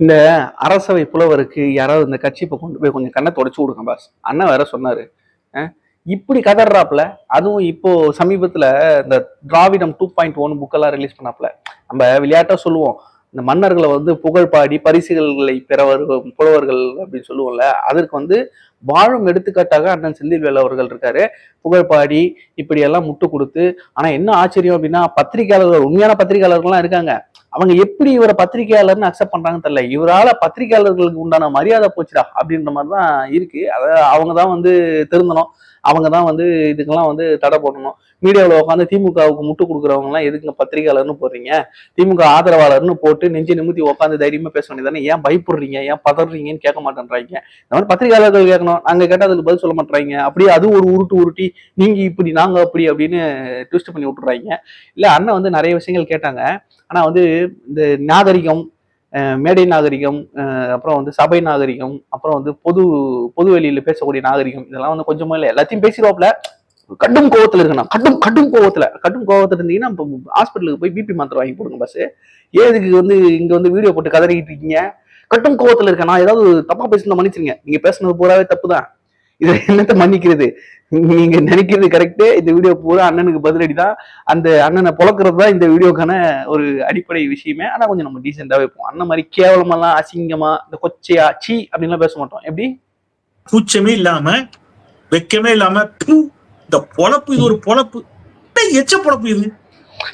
இந்த அரசவை புலவருக்கு யாராவது இந்த கட்சி இப்போ கொண்டு போய் கொஞ்சம் கண்ணை தொடச்சு விடுங்க பாஸ் அண்ணன் வேற சொன்னாரு. இப்படி கதறாப்புல அதுவும் இப்போ சமீபத்துல இந்த திராவிடம் டூ பாயிண்ட் ஒன் புக்கெல்லாம் ரிலீஸ் பண்ணாப்புல நம்ம விளையாட்டா சொல்லுவோம். இந்த மன்னர்களை வந்து புகழ் பாடி பரிசுகளை பெறவர் புலவர்கள் அப்படின்னு சொல்லுவோம்ல அதற்கு வந்து வாழும் எடுத்துக்காட்டாக அண்ணன் செந்தில்வேல் அவர்கள் இருக்காரு. புகழ் பாடி முட்டு கொடுத்து ஆனா என்ன ஆச்சரியம் அப்படின்னா பத்திரிகையாளர்கள் உண்மையான பத்திரிகையாளர்கள்லாம் இருக்காங்க. அவங்க எப்படி இவரை பத்திரிகையாளர்னு அக்செப்ட் பண்றாங்கன்னு தெரியல. இவரால பத்திரிகையாளர்களுக்கு உண்டான மரியாதை போச்சுடா அப்படின்ற மாதிரி தான் இருக்கு. அதை அவங்க தான் வந்து திருந்தணும். அவங்க தான் வந்து இதுக்கெல்லாம் வந்து தடை போடணும். மீடியாவில் உட்காந்து திமுகவுக்கு முட்டு கொடுக்குறவங்கலாம் எதுக்குங்க பத்திரிகையாளர்னு போடுறீங்க? திமுக ஆதரவாளர்னு போட்டு நெஞ்சு நிமித்தி உட்காந்து தைரியமா பேச வேண்டியதானே ஏன் பயப்படுறீங்க? ஏன் பதறீங்கன்னு கேட்க மாட்டேன்றாங்க. இந்த மாதிரி பத்திரிகையாளர்கள் கேட்கணும். நாங்க கேட்டால் அதுக்கு பதில் சொல்ல மாட்டேறாங்க அப்படியே அது ஒரு உருட்டு உருட்டி நீங்க இப்படி நாங்க அப்படி அப்படின்னு ட்விஸ்ட் பண்ணி விட்டுறாங்க. இல்ல அண்ணன் வந்து நிறைய விஷயங்கள் கேட்டாங்க. ஆனா வந்து இந்த நாகரிகம் மேடை நாகரிகம் அப்புறம் வந்து சபை நாகரிகம் அப்புறம் வந்து பொது பொது வெளியில் பேசக்கூடிய நாகரிகம் இதெல்லாம் வந்து கொஞ்சமா இல்லை. எல்லாத்தையும் பேசிடுவாப்ல கடும் கோவத்துல இருக்கணும். கடும் கடும் கோவத்துல. கடும் கோவத்துல இருந்தீங்கன்னா இப்போ ஹாஸ்பிட்டலுக்கு போய் பிபி மாத்திரை வாங்கி போடுங்க பஸ் ஏதுக்கு வந்து இங்க வந்து வீடியோ போட்டு கதறிக்கிட்டு இருக்கீங்க? கட்டும் கோவத்துல இருக்கேன். நான் ஏதாவது தப்பா பேசுனா மன்னிச்சிருங்க. நீங்க பேசுனது பூராவே தப்பு தான் இதை என்னத்த மன்னிக்கிறது? நீங்க நினைக்கிறது கரெக்டு இந்த வீடியோ பூரா அண்ணனுக்கு பதிலடி தான் அந்த அண்ணனை புழக்கிறது தான் இந்த வீடியோக்கான ஒரு அடிப்படை விஷயமே. ஆனா கொஞ்சம் நம்ம டீசெண்டாகவே வைப்போம் அண்ணன் மாதிரி கேவலமெல்லாம் அசிங்கமா இந்த கொச்சையா சீ அப்படின்லாம் பேச மாட்டோம். எப்படி? கூச்சமே இல்லாம வெக்கமே இல்லாம இந்த பொழப்பு இது ஒரு பொழப்பு. எச்ச பொழப்பு இது.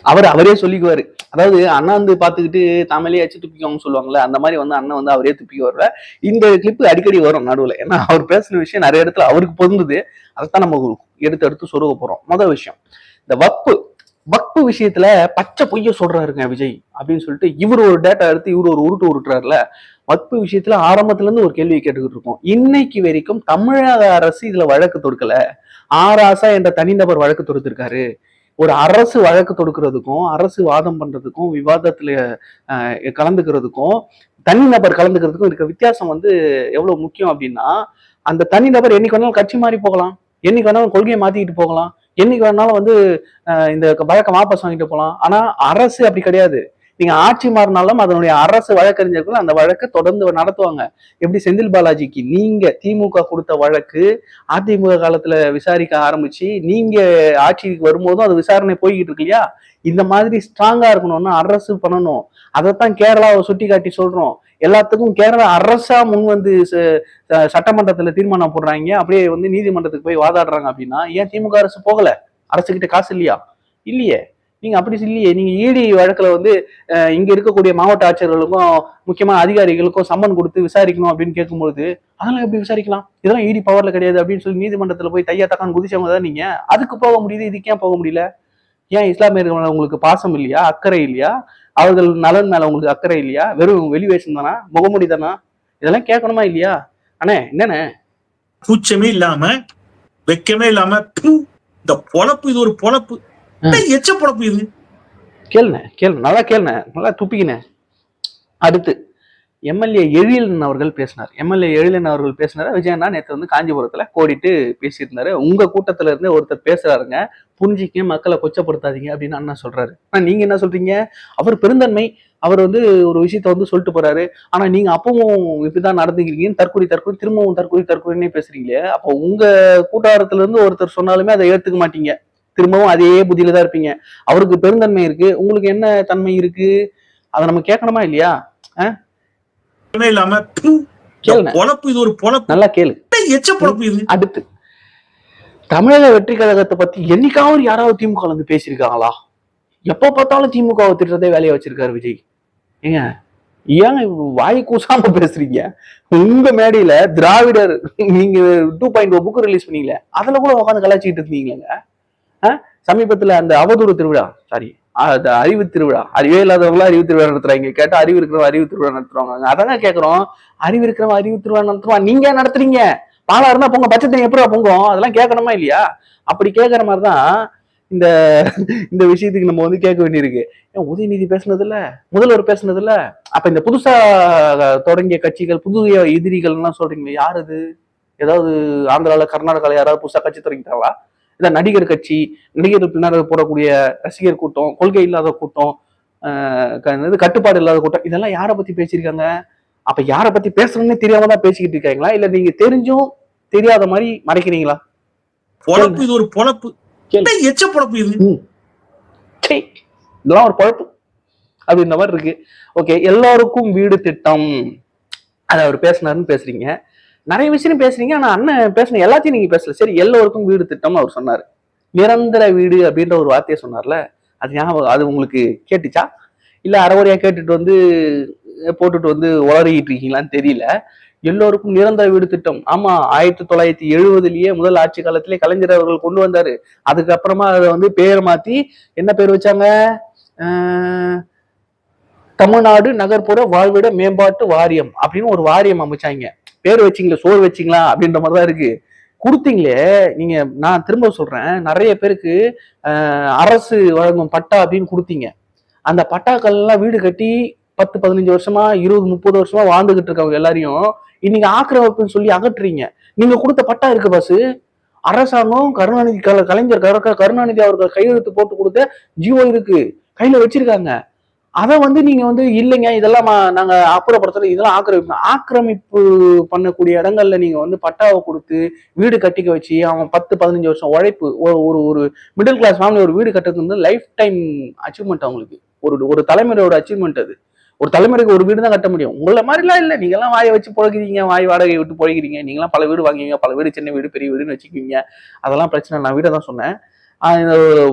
அவர் அவரே சொல்லிக்குவாரு. அதாவது அண்ணா வந்து பாத்துக்கிட்டு தமிழே அச்சு துப்பிக்கோங்க சொல்லுவாங்கல்ல அந்த மாதிரி வந்து அண்ணன் வந்து அவரே துப்பிக்குவார்ல இந்த கிளிப் அடிக்கடி வரும் நடுவுல. ஏன்னா அவர் பேசின விஷயம் நிறைய இடத்துல அவருக்கு பொருந்தது. அதைத்தான் நம்ம எடுத்து எடுத்து சொருக போறோம். முதல் விஷயம் இந்த வப்பு வப்பு விஷயத்துல பச்சை பொய்ய சொல்றாருங்க விஜய் அப்படின்னு சொல்லிட்டு இவர் ஒரு டேட்டா எடுத்து இவர் ஒரு உருட்டு உருட்டுறாருல. வப்பு விஷயத்துல ஆரம்பத்துல இருந்து ஒரு கேள்வி கேட்டுக்கிட்டு இருக்கோம். இன்னைக்கு வரைக்கும் தமிழக அரசு இதுல வழக்கு தொடுக்கல. ஆராசா என்ற தனிநபர் வழக்கு தொடுத்திருக்காரு. ஒரு அரசு வழக்கு தொடுக்கிறதுக்கும் அரசு வாதம் பண்றதுக்கும் விவாதத்துல கலந்துக்கிறதுக்கும் தனிநபர் கலந்துக்கிறதுக்கும் இருக்க வித்தியாசம் வந்து எவ்வளவு முக்கியம் அப்படின்னா அந்த தனிநபர் என்னைக்கு வேணாலும் கட்சி மாறி போகலாம். என்னைக்கு வேணாலும் கொள்கையை மாத்திக்கிட்டு போகலாம். என்னைக்கு வேணாலும் வந்து இந்த வழக்கம் வாபஸ் வாங்கிட்டு போகலாம். ஆனா அரசு அப்படி கிடையாது. நீங்க ஆட்சி மாறினாலும் அதனுடைய அரசு வழக்கறிஞர்கள் அந்த வழக்கு தொடர்ந்து நடத்துவாங்க. எப்படி? செந்தில் பாலாஜிக்கு நீங்க திமுக கொடுத்த வழக்கு அதிமுக காலத்துல விசாரிக்க ஆரம்பிச்சு நீங்க ஆட்சிக்கு வரும்போதும் அது விசாரணை போய்கிட்டு இருக்கு இல்லையா? இந்த மாதிரி ஸ்ட்ராங்கா இருக்கணும்னா அரசு பண்ணணும். அதைத்தான் கேரளாவை சுட்டி காட்டி சொல்றோம். எல்லாத்துக்கும் கேரளா அரசா முன் வந்து ச- ச- சட்டமன்றத்துல தீர்மானம் போடுறாங்க. அப்படியே வந்து நீதிமன்றத்துக்கு போய் வாதாடுறாங்க அப்படின்னா ஏன் திமுக அரசு போகல? அரசுகிட்ட காசு இல்லையா? இல்லையே. நீங்க அப்படி இல்லையே நீங்க ஈடி வழக்குல வந்து இங்க இருக்கக்கூடிய மாவட்ட ஆட்சியர்களுக்கும் முக்கியமான அதிகாரிகளுக்கும் சம்மன் கொடுத்து விசாரிக்கணும் அப்படின்னு கேட்கும்போது அதெல்லாம் எப்படி விசாரிக்கலாம்? இதெல்லாம் ஈடி பவர்ல கிடையாது அப்படின்னு சொல்லி நீதிமன்றத்துல போய் தையா தக்கான்னு குதிச்சவங்க தான் நீங்க. அதுக்கு போக முடியுது இதுக்கு ஏன் போக முடியல? ஏன் இஸ்லாமியர்கள் மேல உங்களுக்கு பாசம் இல்லையா? அக்கறை இல்லையா? அவர்கள் நலன் மேல உங்களுக்கு அக்கறை இல்லையா? வெறும் வெளி வேஷம் தானா? முகமூடி தானா? இதெல்லாம் கேட்கணுமா இல்லையா? அண்ணே என்னண்ணே? கூச்சமே இல்லாம வெக்கமே இல்லாம இந்த பொழப்பு இது ஒரு பொழப்பு. எச்ச பொழப்பு இது கேளுண்ணே கேளு நல்லா கேளுண்ணே நல்லா துப்பிக்கினே அடுத்து எம்எல்ஏ எழிலன் அவர்கள் பேசினார். எம்எல்ஏ எழிலன் அவர்கள் பேசினாரு. விஜயண்ணா நேற்று வந்து காஞ்சிபுரத்துல கோடிட்டு பேசியிருந்தாரு. உங்க கூட்டத்துல இருந்து ஒருத்தர் பேசுறாருங்க. புரிஞ்சிக்க மக்களை கொச்சப்படுத்தாதீங்க அப்படின்னு அண்ணா சொல்றாரு. ஆனா நீங்க என்ன சொல்றீங்க? அவர் பெருந்தன்மை. அவர் வந்து ஒரு விஷயத்த வந்து சொல்லிட்டு போறாரு. ஆனா நீங்க அப்பவும் இப்படிதான் நடந்துக்கிறீங்கன்னு தற்கொலை தற்கொலை திரும்பவும் தற்கொலை தற்கொலைன்னே பேசுறீங்களே. அப்போ உங்க கூட்டாரத்துல இருந்து ஒருத்தர் சொன்னாலுமே அதை ஏத்துக்க மாட்டீங்க. திரும்பவும் அதே புத்தியில தான் இருப்பீங்க. அவருக்கு பெருந்தன்மை இருக்கு. உங்களுக்கு என்ன தன்மை இருக்கு? அதை நம்ம கேட்கணுமா இல்லையா? இல்லாம பொழப்பு இது ஒரு பொழப்பு. நல்லா கேளு. எச்ச பொழப்பு இது? அடுத்து. தமிழக வெற்றி கழகத்தை பத்தி என்னைக்காவது யாராவது திமுக வந்து பேசியிருக்காங்களா? எப்ப பார்த்தாலும் திமுக வை திட்டுறதே வேலையை வச்சிருக்காரு விஜய். ஏங்க ஏங்க வாய் கூசாம பேசுறீங்க? உங்க மேடையில திராவிடர் நீங்க டூ பாயிண்ட் புக் ரிலீஸ் பண்ணீங்களே அதுல கூட உட்காந்து கலாச்சிக்கிட்டு இருந்தீங்களேங்க? சமீபத்துல அந்த அவதூறு திருவிழா சாரி அது அறிவு திருவிழா அறிவே இல்லாதவங்களாம் அறிவு திருவிழா நடத்துறாங்க. கேட்டா அறிவு இருக்கிறவங்க அறிவு திருவிழா நடத்துறாங்க அதாங்க கேட்குறோம் அறிவு இருக்கிறவங்க அறிவு திருவிழா நடத்துவான் நீங்க ஏன் நடத்துறீங்க? பாலா இருந்தா பொங்க பச்சை தண்ணி எப்படி பொங்கும்? அதெல்லாம் கேட்கணுமா இல்லையா? அப்படி கேட்குற மாதிரி தான் இந்த இந்த விஷயத்துக்கு நம்ம வந்து கேட்க வேண்டியிருக்கு. ஏன் உதயநிதி பேசுனதில்ல? முதல்வர் பேசுனதில்ல? அப்ப இந்த புதுசா தொடங்கிய கட்சிகள் புதிய எதிரிகள் எல்லாம் சொல்றீங்களே யார் அது? ஏதாவது ஆந்திரால கர்நாடகாவில் யாராவது புதுசாக கட்சி தொடங்கிட்டாங்களா? இல்ல நடிகர் கட்சி நடிகர் பின்னாடி போடக்கூடிய ரசிகர் கூட்டம் கொள்கை இல்லாத கூட்டம் கட்டுப்பாடு இல்லாத கூட்டம் இதெல்லாம் யாரை பத்தி பேசியிருக்காங்க? அப்ப யார பத்தி பேசுறதுன்னு தெரியாம தான் பேசிக்கிட்டு இருக்காங்களா? இல்ல நீங்க தெரிஞ்சும் தெரியாத மாதிரி மறைக்கிறீங்களா? பொழப்பு இது ஒரு பொழப்பு. எச்ச பொழப்பு இது? இதெல்லாம் ஒரு குழப்பம் அப்படின்ற மாதிரி இருக்கு. ஓகே எல்லாருக்கும் வீடு திட்டம். அது அவர் பேசினாருன்னு பேசுறீங்க. நிறைய விஷயம் பேசுறீங்க ஆனா அண்ணன் பேசின எல்லாத்தையும் நீங்க பேசல. சரி எல்லோருக்கும் வீடு திட்டம்னு அவர் சொன்னார். நிரந்தர வீடு அப்படின்ற ஒரு வார்த்தையை சொன்னார்ல. அது ஞாபகம் அது உங்களுக்கு கேட்டுச்சா? இல்ல அறவரையா கேட்டுட்டு வந்து போட்டுட்டு வந்து உளறிக்கிட்டு இருக்கீங்களான்னு தெரியல. எல்லோருக்கும் நிரந்தர வீடு திட்டம். ஆமா ஆயிரத்தி தொள்ளாயிரத்தி எழுபதுலயே முதல் ஆட்சி காலத்திலே கலைஞர் அவர்கள் கொண்டு வந்தாரு. அதுக்கப்புறமா அதை வந்து பேர் மாத்தி என்ன பேர் வச்சாங்க? தமிழ்நாடு நகர்ப்புற வாழ்விட மேம்பாட்டு வாரியம் அப்படின்னு ஒரு வாரியம் அமைச்சாங்க. பேர் வச்சிங்களா சோறு வச்சிங்களா அப்படின்ற மாதிரி தான் இருக்கு. கொடுத்தீங்களே நீங்க நான் திரும்ப சொல்றேன் நிறைய பேருக்கு அரசு வழங்கும் பட்டா அப்படின்னு கொடுத்தீங்க. அந்த பட்டாக்கள்லாம் வீடு கட்டி பத்து பதினஞ்சு வருஷமா இருபது முப்பது வருஷமா வாழ்ந்துகிட்டு இருக்கவங்க எல்லாரையும் இன்னைக்கு ஆக்கிரமிப்புன்னு சொல்லி அகற்றுறீங்க. நீங்க கொடுத்த பட்டா இருக்கு பஸ் அரசாங்கம் கருணாநிதி கலைஞர் கருணாநிதி அவர்கள் கையெழுத்து போட்டு கொடுத்த ஜியோ இருக்கு. கையில வச்சிருக்காங்க. அதை வந்து நீங்க வந்து இல்லைங்க இதெல்லாம் நாங்க அப்புறப்படுத்துறது இதெல்லாம் ஆக்கிரமிப்பு ஆக்கிரமிப்பு பண்ணக்கூடிய இடங்கள்ல நீங்க வந்து பட்டாவை கொடுத்து வீடு கட்டிக்க வச்சு அவன் பத்து பதினஞ்சு வருஷம் உழைப்பு ஒரு ஒரு மிடில் கிளாஸ் ஃபேமிலி ஒரு வீடு கட்டுறது வந்து லைஃப் டைம் அச்சீவ்மெண்ட் அவங்களுக்கு. ஒரு ஒரு தலைமுறையோட அச்சீவ்மெண்ட் அது. ஒரு தலைமுறைக்கு ஒரு வீடு தான் கட்ட முடியும். உங்களை மாதிரிலாம் இல்லை. நீங்களாம் வாயை வச்சு பிழைக்கிறீங்க வாய் வாடகை விட்டு பிழைக்கிறீங்க. நீங்களாம் பல வீடு வாங்குவீங்க பல வீடு சின்ன வீடு பெரிய வீடுன்னு வச்சுக்குவீங்க. அதெல்லாம் பிரச்சனை நான் வீடை தான் சொன்னேன்.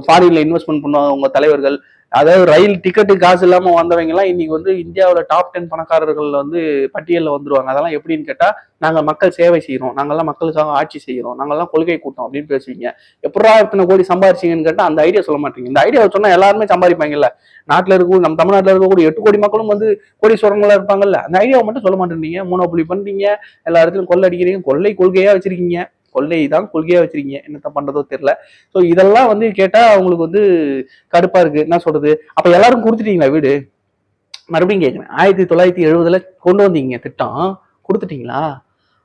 ஃபாரின்ல இன்வெஸ்ட்மெண்ட் பண்ணுவாங்க உங்க தலைவர்கள். அதாவது ரயில் டிக்கெட்டு காசு இல்லாம வந்தவங்க எல்லாம் இன்னைக்கு வந்து இந்தியாவில் டாப் டென் பணக்காரர்கள் வந்து பட்டியலில் வந்துருவாங்க. அதெல்லாம் எப்படின்னு கேட்டா நாங்க மக்கள் சேவை செய்யறோம் நாங்கெல்லாம் மக்களுக்காக ஆட்சி செய்யறோம் நாங்கெல்லாம் கொள்கை கூட்டம் அப்படின்னு பேசுவீங்க. எப்படா இத்தனை கோடி சம்பாரிச்சீங்கன்னு கேட்டா அந்த ஐடியா சொல்ல மாட்டீங்க. இந்த ஐடியா சொன்னா எல்லாருமே சம்பாதிப்பாங்கல்ல. நாட்டுல இருக்க நம்ம தமிழ்நாட்டில் இருக்கக்கூடிய எட்டு கோடி மக்களும் வந்து கோடீஸ்வரங்களா இருப்பாங்கல்ல. அந்த ஐடியாவை மட்டும் சொல்ல மாட்டேன்றீங்க. புள்ளி பண்றீங்க. எல்லா இடத்துலையும் கொள்ளை அடிக்கிறீங்க. கொள்ளை கொள்கையா வச்சிருக்கீங்க. கொள்ளை தான் கொள்கையா வச்சிருக்கீங்க. என்னத்த பண்றதோ தெரியல. ஸோ இதெல்லாம் வந்து கேட்டா அவங்களுக்கு வந்து கடுப்பா இருக்கு. என்ன சொல்றது? அப்ப எல்லாரும் கொடுத்துட்டீங்களா வீடு? மறுபடியும் கேட்குறேன் ஆயிரத்தி தொள்ளாயிரத்தி எழுபதுல கொண்டு வந்தீங்க திட்டம். கொடுத்துட்டீங்களா?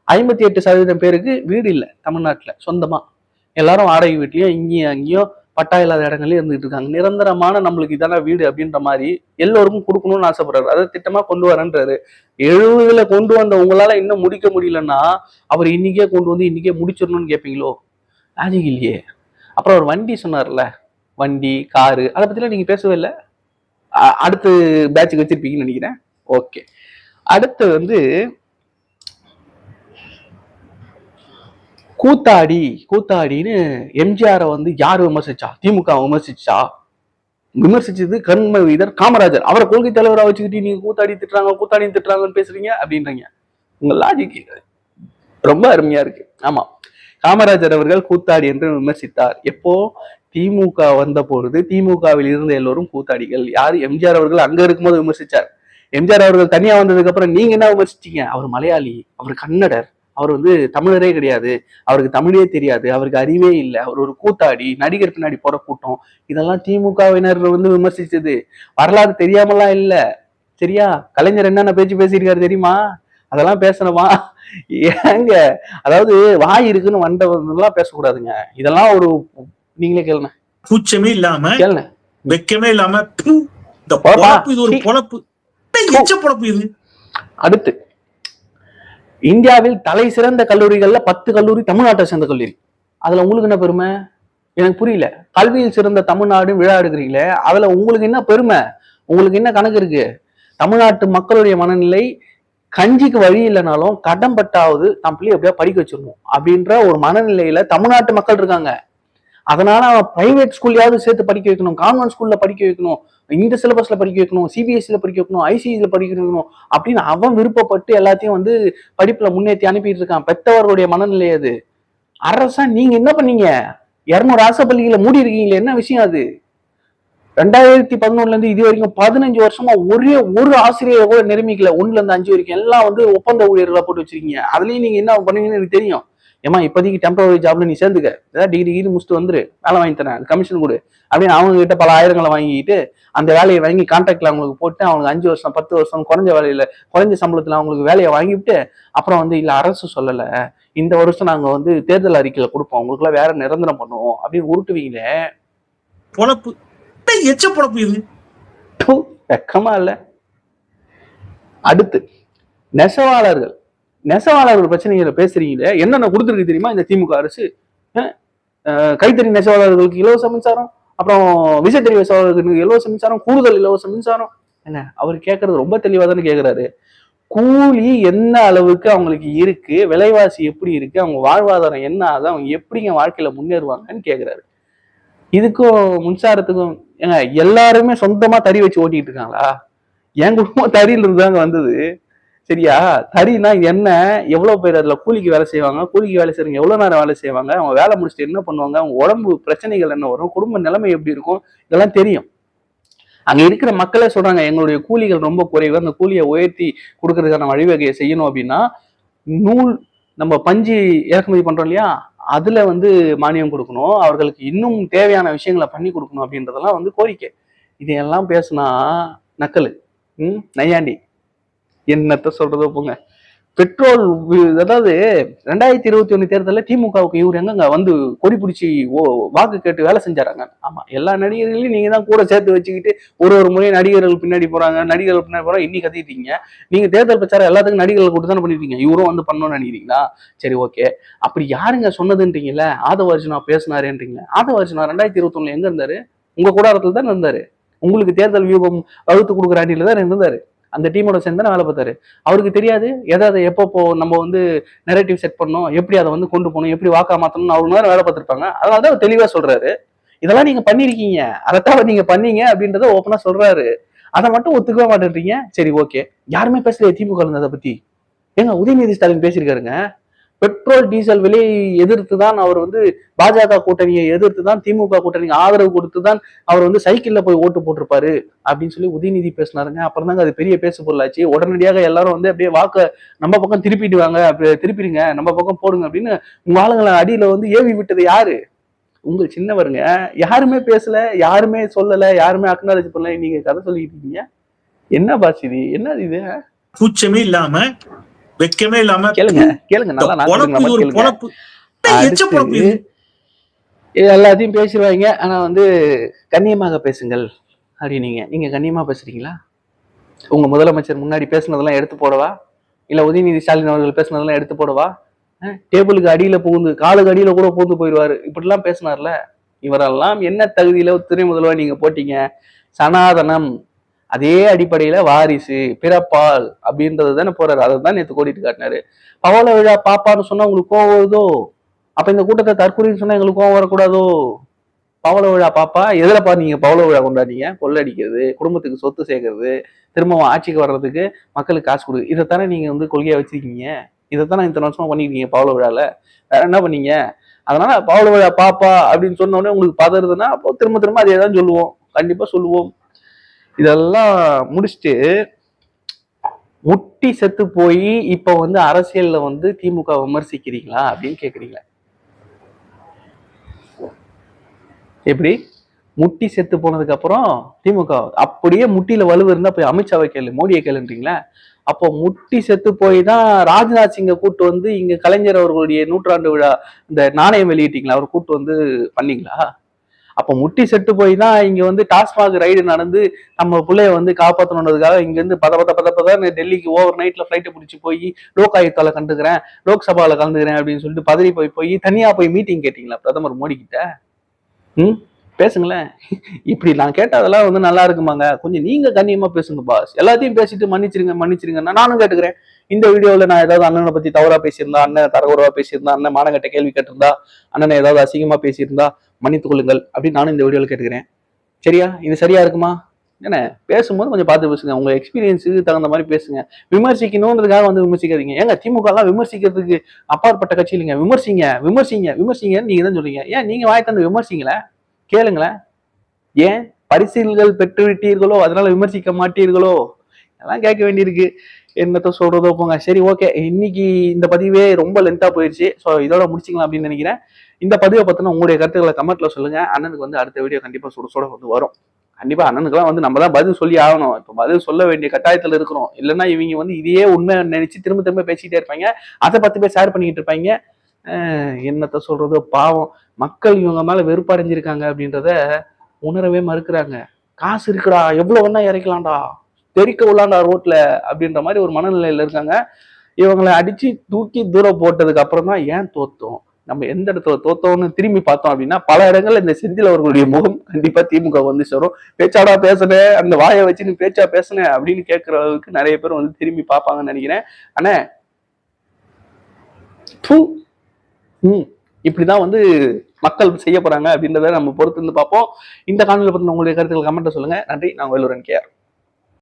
ஐம்பத்தி எட்டு சதவீதம் பேருக்கு வீடு இல்லை தமிழ்நாட்டில். சொந்தமா. எல்லாரும் வாடகை வீட்லயும் இங்கேயும் அங்கேயும் பட்டா இல்லாத இடங்கள்லயும் இருந்துட்டு இருக்காங்க. நிரந்தரமான நம்மளுக்கு இதான வீடு அப்படின்ற மாதிரி எல்லோருக்கும் கொடுக்கணும்னு ஆசைப்படுறாரு. அதை திட்டமா கொண்டு வரன்றாரு. எழுபதுல கொண்டு வந்த உங்களால இன்னும் முடிக்க முடியலன்னா அவர் இன்னைக்கே கொண்டு வந்து இன்னைக்கே முடிச்சிடணும்னு கேட்பீங்களோ அது இல்லையே. அப்புறம் அவர் வண்டி சொன்னார்ல. வண்டி காரு அதை பத்திலாம் நீங்க பேசவே இல்லை. அடுத்து பேட்சுக்கு வச்சிருப்பீங்கன்னு நினைக்கிறேன். ஓகே அடுத்து வந்து கூத்தாடி கூத்தாடின்னு எம்ஜிஆரை வந்து யார் விமர்சிச்சா? திமுக விமர்சிச்சா? விமர்சிச்சது கண்ம வீதர் காமராஜர். அவரை கொள்கை தலைவராக வச்சுக்கிட்டு நீங்க கூத்தாடி திட்டுறாங்க கூத்தாடி திட்டுறாங்கன்னு பேசுறீங்க அப்படின்றீங்க. உங்க லாஜிக் ரொம்ப அருமையா இருக்கு. ஆமா. காமராஜர் அவர்கள் கூத்தாடி என்று விமர்சித்தார். எப்போ? திமுக வந்த பொழுது திமுகவில் இருந்த எல்லோரும் கூத்தாடிகள். யார்? எம்ஜிஆர் அவர்கள் அங்க இருக்கும்போது விமர்சிச்சார். எம்ஜிஆர் அவர்கள் தனியா வந்ததுக்கு அப்புறம் நீங்க என்ன விமர்சிச்சீங்க? அவர் மலையாளி அவர் கன்னடர். அவர் வந்து தமிழரே கிடையாது. அவருக்கு தமிழே தெரியாது. அவருக்கு அறிவே இல்லை. அவர் ஒரு கூத்தாடி நடிகர் பின்னாடி போற கூட்டம். இதெல்லாம் திமுகவினர் வந்து விமர்சிச்சது. வரலாறு தெரியாமலாம் இல்ல. சரியா? கலைஞர் என்னென்ன பேச்சு பேசியிருக்காரு தெரியுமா? அதெல்லாம் பேசணுமா? ஏங்க? அதாவது வாய் இருக்குன்னு வந்தவங்கலாம் பேசக்கூடாதுங்க. இதெல்லாம் ஒரு நீங்களே கேளுங்க. கூச்சமே இல்லாம கேளுங்க. வெக்கமே இல்லாம இந்த பொழப்பா? இது ஒரு பொழப்பு. பொழப்பு இது? அடுத்து. இந்தியாவில் தலை சிறந்த கல்லூரிகள்ல பத்து கல்லூரி தமிழ்நாட்டை சேர்ந்த கல்லூரி. அதுல உங்களுக்கு என்ன பெருமை? எனக்கு புரியல. கல்வியில் சிறந்த தமிழ்நாடு விழா எடுக்கிறீங்களே அதுல உங்களுக்கு என்ன பெருமை? உங்களுக்கு என்ன கணக்கு இருக்கு? தமிழ்நாட்டு மக்களுடைய மனநிலை கஞ்சிக்கு வழி இல்லைனாலும் கடன் பட்டாவது நம்ம பிள்ளை எப்படியா படிக்க வச்சிடணும் அப்படின்ற ஒரு மனநிலையில தமிழ்நாட்டு மக்கள் இருக்காங்க. அதனால அவன் பிரைவேட் ஸ்கூல்லையாவது சேர்த்து படிக்க வைக்கணும். கான்வென்ட் ஸ்கூல்ல படிக்க வைக்கணும். இந்த சிலபஸ்ல படிக்க வைக்கணும். சிபிஎஸ்சில படிக்க வைக்கணும். ஐசிஐசில படிக்க வைக்கணும் அப்படின்னு அவன் விருப்பப்பட்டு எல்லாத்தையும் வந்து படிப்புல முன்னேற்றி அனுப்பிட்டு இருக்கான். பெத்தவர்களுடைய மனநிலை அது. அரசா நீங்க என்ன பண்ணீங்க? இரநூறு அரசு பள்ளிகளை மூடி இருக்கீங்களே. என்ன விஷயம் அது? ரெண்டாயிரத்தி பதினொன்னுல இருந்து இது வரைக்கும் பதினஞ்சு வருஷமா ஒரே ஒரு ஆசிரியரை கூட நிரம்பிக்கல. ஒண்ணுல இருந்து அஞ்சு வரைக்கும். எல்லாம் வந்து ஒப்பந்த ஊழியர்களா போட்டு வச்சிருக்கீங்க. அதுலயும் நீங்க என்ன பண்ணுவீங்கன்னு எனக்கு தெரியும். ஏமா இப்போதைக்கு டெம்பரரி ஜாப்ல நீ சேர்ந்துக்க. ஏதாவது டிகிரி டிகிரி முடிச்சுட்டு வந்துரு. வேலை வாங்கி தரேன். கமிஷன் கொடு. அப்படின்னு அவங்க கிட்ட பல ஆயிரங்களை வாங்கிட்டு அந்த வேலையை வாங்கி கான்ட்ராக்ட்ல அவங்களுக்கு போட்டு அவங்களுக்கு அஞ்சு வருஷம் பத்து வருஷம் குறைஞ்ச வேலையில குறைஞ்ச சம்பளத்துல அவங்களுக்கு வேலையை வாங்கிவிட்டு அப்புறம் வந்து இல்ல அரசு சொல்லல. இந்த வருஷம் நாங்க வந்து தேர்தல் அறிக்கையில கொடுப்போம். உங்களுக்குலாம் வேற நிரந்தரம் பண்ணுவோம். அப்படின்னு உருட்டுவீங்களே. பொழப்பு. எச்ச பொழப்பு இது? வெக்கமா இல்ல. அடுத்து நெசவாளர்கள். நெசவாளர்கள் பிரச்சனைகளை பேசுறீங்களே என்னென்ன கொடுத்துருக்கு தெரியுமா? இந்த திமுக அரசு. கைத்தறி நெசவாளர்களுக்கு இலவச மின்சாரம் அப்புறம் விசைத்தறி நெசவாளர்களுக்கு இலவச மின்சாரம் கூடுதல் இலவச மின்சாரம். என்ன? அவர் கேட்கறது ரொம்ப தெளிவாக தானே கேக்குறாரு. கூலி என்ன அளவுக்கு அவங்களுக்கு இருக்கு? விலைவாசி எப்படி இருக்கு? அவங்க வாழ்வாதாரம் என்ன? ஆகுது அவங்க எப்படிங்க வாழ்க்கையில முன்னேறுவாங்கன்னு கேட்குறாரு இதுக்கும் மின்சாரத்துக்கும் ஏங்க எல்லாருமே சொந்தமா தறி வச்சு ஓட்டிட்டு இருக்காங்களா? என் குடும்பம் தறியில இருந்து தாங்க வந்தது. சரியா? தறினா என்ன? எவ்வளவு பேர் அதுல கூலிக்கு வேலை செய்வாங்க? கூலிக்கு வேலை செய்றவங்க எவ்வளவு நேரம் வேலை செய்வாங்க? அவங்க வேலை முடிச்சுட்டு என்ன பண்ணுவாங்க? அவங்க உடம்பு பிரச்சனைகள் என்ன வரும்? குடும்ப நிலைமை எப்படி இருக்கும்? இதெல்லாம் தெரியும். அங்க இருக்கிற மக்களே சொல்றாங்க எங்களுடைய கூலிகள் ரொம்ப குறைவு. அந்த கூலியை உயர்த்தி கொடுக்கறதுக்கான வழிவகையை செய்யணும் அப்படின்னா நூல் நம்ம பஞ்சு இறக்குமதி பண்றோம் இல்லையா? அதுல வந்து மானியம் கொடுக்கணும். அவர்களுக்கு இன்னும் தேவையான விஷயங்களை பண்ணி கொடுக்கணும் அப்படின்றதெல்லாம் வந்து கோரிக்கை. இதையெல்லாம் பேசுனா நக்கல். ம்? நையாண்டி. என்னத்த சொல்றதோ போங்க. பெட்ரோல் அதாவது ரெண்டாயிரத்தி இருபத்தி ஒண்ணு தேர்தலில் திமுகவுக்கு இவர் எங்கங்க வந்து கொடி பிடிச்சி ஓ வாக்கு கேட்டு வேலை செஞ்சாராங்க? ஆமா எல்லா நடிகர்களையும் நீங்க தான் கூட சேர்த்து வச்சுக்கிட்டு ஒரு ஒரு முறையும் நடிகர்கள் பின்னாடி போறாங்க நடிகர்கள் பின்னாடி போறாங்க இன்னி கத்திட்டீங்க. நீங்க தேர்தல் பிரச்சாரம் எல்லாத்துக்கும் நடிகர்கள் கூட்டு தானே பண்ணிருக்கீங்க. இவரும் வந்து பண்ணணும்னு நினைக்கிறீங்களா? சரி ஓகே. அப்படி யாருங்க சொன்னதுன்றீங்கல்ல? ஆதவ பேசினாருன்றீங்களா? பேசினாருன்றீங்க ரெண்டாயிரத்தி இருபத்தி ஒண்ணுல எங்க இருந்தாரு? உங்க கூடாரத்தில் தான் இருந்தாரு. உங்களுக்கு தேர்தல் வியூகம் வகுத்து கொடுக்குற அணியில தான் இருந்தாரு. அந்த டீமோட சேர்ந்து தான் வேலை பார்த்தாரு. அவருக்கு தெரியாது எதை அதை எப்போ போ நம்ம வந்து நெரேட்டிவ் செட் பண்ணணும் எப்படி அதை வந்து கொண்டு போகணும் எப்படி வாக்கா மாற்றணும்னு அவங்க நேரம் வேலை பார்த்துருப்பாங்க. அதனால தான் அவர் சொல்றாரு. இதெல்லாம் நீங்க பண்ணிருக்கீங்க. அதைத்தான் நீங்க பண்ணீங்க அப்படின்றத ஓப்பனா சொல்றாரு. அதை மட்டும் ஒத்துக்கவே மாட்டேன்றீங்க. சரி ஓகே யாருமே பேசலையே திமுக ல அதை பத்தி. ஏங்க உதயநிதி ஸ்டாலின் பேசியிருக்காருங்க. பெட்ரோல் டீசல் விலையை எதிர்த்து தான் அவர் வந்து பாஜக கூட்டணியை எதிர்த்து தான் திமுக கூட்டணிக்கு ஆதரவு கொடுத்து தான் அவர் வந்து சைக்கிளில் போய் ஓட்டு போட்டிருப்பாரு அப்படின்னு சொல்லி உதயநிதி பேசினாருங்க. அப்புறம் தாங்க அது பெரிய பேசு பொருளாச்சு. உடனடியாக எல்லாரும் வந்து அப்படியே வாக்க நம்ம பக்கம் திருப்பிட்டு வாங்க திருப்பிடுங்க நம்ம பக்கம் போடுங்க அப்படின்னு உங்க ஆளுங்களை அடியில வந்து ஏவி விட்டது யாரு? உங்க சின்னவருங்க. யாருமே பேசல யாருமே சொல்லல யாருமே அக்னாலஜ் பண்ணல. நீங்க கதை சொல்லிட்டு இருக்கீங்க. என்ன பாஸ் இது? என்ன இது? கூச்சமே இல்லாம வெக்கமே இல்லாம கேளுங்க கேளுங்க நல்லா எல்லாத்தையும் பேசிடுவாங்க. ஆனா வந்து கண்ணியமாக பேசுங்கள் அப்படின்னீங்க நீங்க. கண்ணியமா பேசுறீங்களா? உங்க முதலமைச்சர் முன்னாடி பேசுனதெல்லாம் எடுத்து போடவா? இல்ல உதயநிதி ஸ்டாலின் அவர்கள் பேசுனதெல்லாம் எடுத்து போடவா? டேபிளுக்கு அடியில புகுந்து காலுக்கு அடியில கூட புகுந்து போயிடுவாரு. இப்படிலாம் பேசினார்ல. இவரெல்லாம் என்ன தகுதியில துணை முதல்வர் நீங்க போட்டீங்க? சனாதனம். அதே அடிப்படையில வாரிசு பிறப்பால் அப்படின்றது தானே போறாரு. அதை தான் நேற்று கோடிட்டு காட்டினாரு. பவள விழா பாப்பான்னு சொன்னா உங்களுக்கு கோவம் வருதோ? அப்ப இந்த கூட்டத்தை தற்கொலைன்னு சொன்னா எங்களுக்கு கோவம் வரக்கூடாதோ? பவள விழா பாப்பா எதுலப்பா நீங்க பவள விழா கொண்டாடிங்க? கொள்ளடிக்கிறது குடும்பத்துக்கு சொத்து சேர்க்கறது திரும்பவும் ஆட்சிக்கு வர்றதுக்கு மக்களுக்கு காசு கொடு. இதைத்தானே நீங்க வந்து கொள்கையா வச்சிருக்கீங்க? இதைத்தானே இத்தனை வருஷமா பண்ணிருக்கீங்க பவள விழால? வேற என்ன பண்ணீங்க? அதனால பவள விழா பாப்பா அப்படின்னு சொன்ன உடனே உங்களுக்கு பதறதுன்னா அப்போ திரும்ப திரும்ப அதே தான் சொல்லுவோம். கண்டிப்பா சொல்லுவோம். இதெல்லாம் முடிச்சுட்டு முட்டி செத்து போய் இப்ப வந்து அரசியல்ல வந்து திமுக விமர்சிக்கிறீங்களா அப்படின்னு கேக்குறீங்களா. எப்படி? முட்டி செத்து போனதுக்கு அப்புறம் திமுக அப்படியே முட்டியில வலுவு இருந்தா போய் அமித்ஷாவை கேளு மோடியை கேளுன்றீங்களா. அப்போ முட்டி செத்து போய் தான் ராஜ்நாத் சிங்கை கூட்டு வந்து இங்க கலைஞர் அவர்களுடைய நூற்றாண்டு விழா இந்த நாணயம் வெளியிட்டீங்களா? அவர் கூட்டு வந்து பண்ணீங்களா? அப்போ முட்டி செட்டு போய் தான் இங்க வந்து டாஸ்மாக் ரைடு நடந்து நம்ம பிள்ளைய வந்து காப்பாற்றணுன்றதுக்காக இங்க இருந்து பத பத பத பத டெல்லிக்கு ஓவர் நைட்ல ஃபிளைட்டை பிடிச்சி போய் லோக் ஆயுக்தால கண்டுக்கிறேன் லோக்சபால கலந்துக்கிறேன் அப்படின்னு சொல்லிட்டு பதறி போய் போய் தனியா போய் மீட்டிங் கேட்டீங்களா பிரதமர் மோடி கிட்ட ம்? பேசுங்களேன். இப்படி நான் கேட்டதெல்லாம் வந்து நல்லா இருக்குமாங்க. கொஞ்சம் நீங்க கண்ணியமா பேசுங்க பாஸ் எல்லாத்தையும் பேசிட்டு மன்னிச்சிருங்க மன்னிச்சிருங்க நானும் கேட்டுக்கிறேன். இந்த வீடியோவில் நான் ஏதாவது அண்ணனை பத்தி தவறா பேசியிருந்தா அண்ணன் தரகுறவா பேசியிருந்தா அண்ணன் மானங்கட்ட கேள்வி கேட்டிருந்தா அண்ணனை ஏதாவது அசிங்கமா பேசியிருந்தா மன்னித்துக் கொள்ளுங்கள் அப்படின்னு நானும் இந்த வீடியோவில் கேட்டுக்கிறேன். சரியா? இது சரியா இருக்குமா? என்ன? பேசும்போது கொஞ்சம் பார்த்து பேசுங்க. உங்க எக்ஸ்பீரியன்ஸுக்கு தகுந்த மாதிரி பேசுங்க. விமர்சிக்கணுன்றதுக்காக வந்து விமர்சிக்காதீங்க. ஏங்க திமுக எல்லாம் விமர்சிக்கிறதுக்கு அப்பாற்பட்ட கட்சி இல்லைங்க. விமர்சிங்க விமர்சிங்க விமர்சிங்கன்னு நீங்க தான் சொல்றீங்க. ஏன் நீங்க வாய் தந்து விமர்சிங்களேன் கேளுங்களேன். ஏன் பரிசீல்கள் பெற்று விட்டீர்களோ அதனால விமர்சிக்க மாட்டீர்களோ? எல்லாம் கேட்க வேண்டியிருக்கு. என்னத்த சொல்றதோ போங்க. சரி ஓகே. இன்னைக்கு இந்த பதிவே ரொம்ப லென்த்தா போயிடுச்சு ஸோ இதோட முடிச்சிக்கலாம் அப்படின்னு நினைக்கிறேன். இந்த பதிவை பற்றின உங்களுடைய கருத்துக்களை கமெண்ட்ல சொல்லுங்க. அண்ணனுக்கு வந்து அடுத்த வீடியோ கண்டிப்பா சுட சுட வந்து வரும். கண்டிப்பா அண்ணனுக்குலாம் வந்து நம்ம தான் பதில் சொல்லி ஆகணும். இப்போ பதில் சொல்ல வேண்டிய கட்டாயத்துல இருக்கிறோம். இல்லைன்னா இவங்க வந்து இதையே உண்மை நினைச்சு திரும்ப திரும்ப பேசிக்கிட்டே இருப்பாங்க. அதை பத்து பேர் ஷேர் பண்ணிக்கிட்டு இருப்பாங்க. என்னத்த சொல்றது? பாவம். மக்கள் இவங்க மேல வெறுப்படைஞ்சிருக்காங்க அப்படின்றத உணரவே மறுக்கிறாங்க. காசு இருக்குடா எவ்வளவு வேணா இறைக்கலாம்டா. தெரிக்க உள்ளாண்டா ரோட்ல அப்படின்ற மாதிரி ஒரு மனநிலையில இருக்காங்க. இவங்களை அடிச்சு தூக்கி தூரம் போட்டதுக்கு அப்புறம் தான் ஏன் தோத்தோம்? நம்ம எந்த இடத்துல தோத்தோம்னு திரும்பி பார்த்தோம் அப்படின்னா பல இடங்கள்ல இந்த செந்தில் அவர்களுடைய முகம் கண்டிப்பா திமுக வந்து சேரும். பேச்சாடா பேசுன அந்த வாயை வச்சு நீ பேச்சா பேசுன அப்படின்னு கேட்கற அளவுக்கு நிறைய பேர் வந்து திரும்பி பார்ப்பாங்கன்னு நினைக்கிறேன். அண்ணே இப்படிதான் வந்து மக்கள் செய்ய போறாங்க அப்படின்றத நம்ம பொறுத்து இருந்து பார்ப்போம். இந்த காணொலி பத்தின உங்களுடைய கருத்துக்கள் கமெண்ட்ல சொல்லுங்க. நன்றி. நான் வேலூரன் கேஆர்